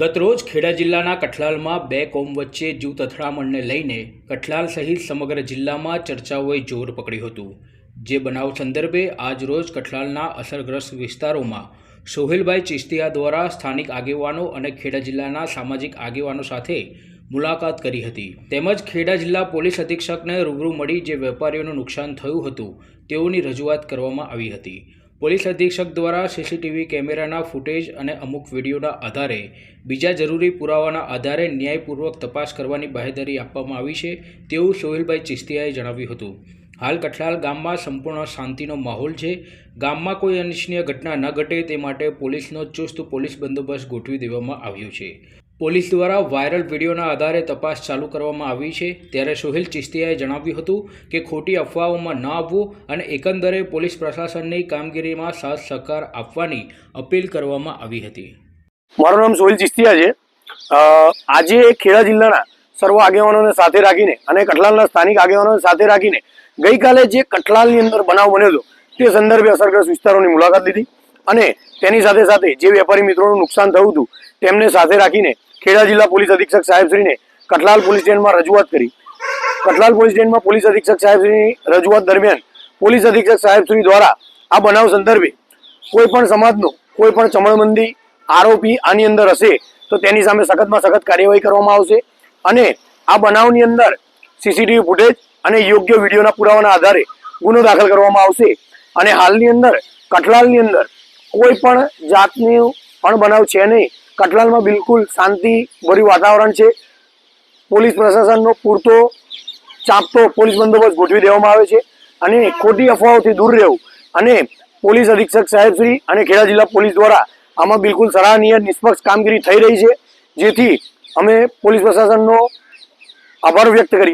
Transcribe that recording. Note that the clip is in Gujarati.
ગતરોજ ખેડા જિલ્લાના કઠલાલમાં બે કોમ વચ્ચે જૂથ તથડામણને લઈને કઠલાલ સહિત સમગ્ર જિલ્લામાં ચર્ચાઓએ જોર પકડ્યું હતું. જે બનાવ સંદર્ભે આજરોજ કઠલાલના અસરગ્રસ્ત વિસ્તારોમાં સોહેલભાઈ ચિસ્તિયા દ્વારા સ્થાનિક આગેવાનો અને ખેડા જિલ્લાના સામાજિક આગેવાનો સાથે મુલાકાત કરી હતી. તેમજ ખેડા જિલ્લા પોલીસ અધિક્ષકને રૂબરૂ મળી જે વેપારીઓનું નુકસાન થયું હતું, તેઓની રજૂઆત કરવામાં આવી હતી. પોલીસ અધિક્ષક દ્વારા સીસીટીવી કેમેરાના ફૂટેજ અને અમુક વિડીયોના આધારે બીજા જરૂરી પુરાવાના આધારે ન્યાયપૂર્વક તપાસ કરવાની બાહેધરી આપવામાં આવી છે તેવું સોહેલભાઈ ચિસ્તિયાએ જણાવ્યું હતું. હાલ કઠલાલ ગામમાં સંપૂર્ણ શાંતિનો માહોલ છે. ગામમાં કોઈ અનિચ્છનીય ઘટના ન ઘટે તે માટે પોલીસનો ચુસ્ત પોલીસ બંદોબસ્ત ગોઠવી દેવામાં આવ્યો છે. પોલીસ દ્વારા વાયરલ વિડીયોના આધારે તપાસ ચાલુ કરવામાં આવી છે. ત્યારે સોહેલ ચિસ્તિયાએ જણાવ્યું હતું કે ખોટી અફવાઓમાં ન આવવું અને એકંદરે પોલીસ પ્રશાસનની કામગીરીમાં સાથ સહકાર આપવાની અપીલ કરવામાં આવી હતી. મારું નામ સોહિલ ચિસ્તિયા છે. આજે ખેડા જિલ્લાના સર્વ આગેવાનોને સાથે રાખીને અને કઠલાલના સ્થાનિક આગેવાનોને સાથે રાખીને ગઈકાલે જે કઠલાલની અંદર બનાવ બન્યો હતો, તે સંદર્ભે અસરગ્રસ્ત વિસ્તારોની મુલાકાત લીધી અને તેની સાથે સાથે જે વેપારી મિત્રોનું નુકસાન થયું હતું, તેમને સાથે રાખીને ખેડા જિલ્લા પોલીસ અધિક્ષક સાહેબશ્રીને કઠલાલ પોલીસ સ્ટેશનમાં રજૂઆત કરી. કઠલાલ પોલીસ સ્ટેશનમાં પોલીસ અધિક્ષક સાહેબશ્રીની રજૂઆત દરમિયાન પોલીસ અધિક્ષક સાહેબશ્રી દ્વારા આ બનાવ સંદર્ભે કોઈ પણ સમાજનો, કોઈ પણ ચમણબંધી આરોપી આની અંદર હશે તો તેની સામે સખતમાં સખત કાર્યવાહી કરવામાં આવશે અને આ બનાવની અંદર સીસીટીવી ફૂટેજ અને યોગ્ય વિડીયોના પુરાવાના આધારે ગુનો દાખલ કરવામાં આવશે અને હાલની અંદર કઠલાલની અંદર કોઈ પણ જાતનું પણ બનાવ છે નહીં. કઠલાલમાં બિલકુલ શાંતિભર્યું વાતાવરણ છે. પોલીસ પ્રશાસનનો પૂરતો ચાંપતો પોલીસ બંદોબસ્ત ગોઠવી દેવામાં આવે છે અને ખોટી અફવાઓથી દૂર રહેવું. અને પોલીસ અધિક્ષક સાહેબશ્રી અને ખેડા જિલ્લા પોલીસ દ્વારા આમાં બિલકુલ સરાહનીય નિષ્પક્ષ કામગીરી થઈ રહી છે, જેથી અમે પોલીસ પ્રશાસનનો આભાર વ્યક્ત કરી